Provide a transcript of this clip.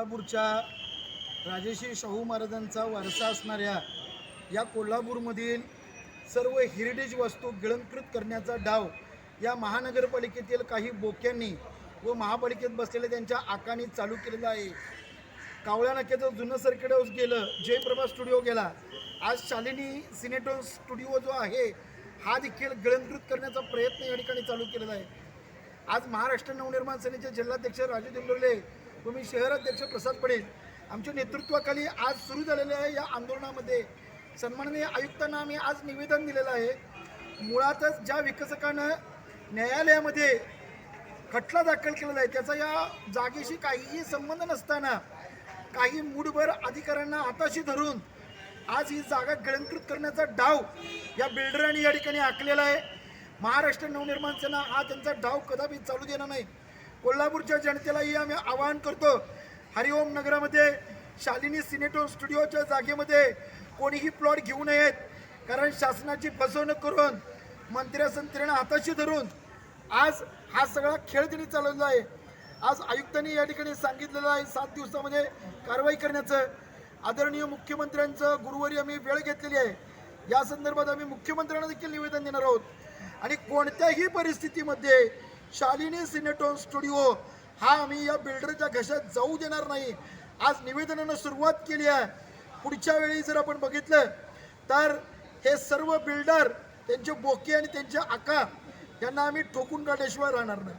कोल्हापूरच्या राजेश्री शाहू महाराजांचा वारसा असणाऱ्या या कोल्हापूरमधील सर्व हेरिटेज वस्तू गिळंकृत करण्याचा डाव या महानगरपालिकेतील काही बोक्यांनी व महापालिकेत बसलेल्या त्यांच्या आकांनी चालू केलेला आहे. कावळ्या नाक्याचं जुनं सर्किट हाऊस गेलं जयप्रभा स्टुडिओ गेला. आज शालिनी सिनेटो स्टुडिओ जो आहे हा देखील गिळंकृत करण्याचा प्रयत्न या ठिकाणी चालू केलेला आहे. आज महाराष्ट्र नवनिर्माण सेनेचे जिल्हाध्यक्ष राजू दिंडोले व मी शहराध्यक्ष प्रसाद पडेल आमच्या नेतृत्वाखाली आज सुरू झालेल्या या आंदोलनामध्ये सन्माननीय आयुक्तांना आम्ही आज निवेदन दिलेलं आहे. मुळातच ज्या विकसकानं न्यायालयामध्ये खटला दाखल केलेला आहे त्याचा या जागेशी काहीही संबंध नसताना काही मूडभर अधिकाऱ्यांना हाताशी धरून आज ही जागा गिळंकृत करण्याचा डाव या बिल्डरांनी या ठिकाणी आखलेला आहे. महाराष्ट्र नवनिर्माण सेना हा त्यांचा डाव कदापि चालू देणार नाही. कोल्हापूरच्या जनतेलाही आम्ही आवाहन करतो. हरिओम नगरामध्ये शालिनी सिनेटो स्टुडिओच्या जागेमध्ये कोणीही प्लॉट घेऊ नयेत कारण शासनाची फसवणूक करून मंत्र्यासंत्र्यांना हाताशी धरून आज हा सगळा खेळ त्यांनी चालवला आहे. आज आयुक्तांनी या ठिकाणी सांगितलेलं आहे सात दिवसामध्ये कारवाई करण्याचं. आदरणीय मुख्यमंत्र्यांचं गुरुवारी आम्ही वेळ घेतलेली आहे. या संदर्भात आम्ही मुख्यमंत्र्यांना देखील निवेदन देणार आहोत. आणि कोणत्याही परिस्थितीमध्ये शालिनी सिनेटोन स्टुडिओ. हा आम्ही या बिल्डरच्या घशात जाऊ देणार नाही. आज निवेदनानं सुरुवात केली आहे. पुढच्या वेळी जर आपण बघितलं तर हे सर्व बिल्डर त्यांचे बोके आणि त्यांचे आका यांना आम्ही ठोकून काढल्याशिवाय राहणार नाही.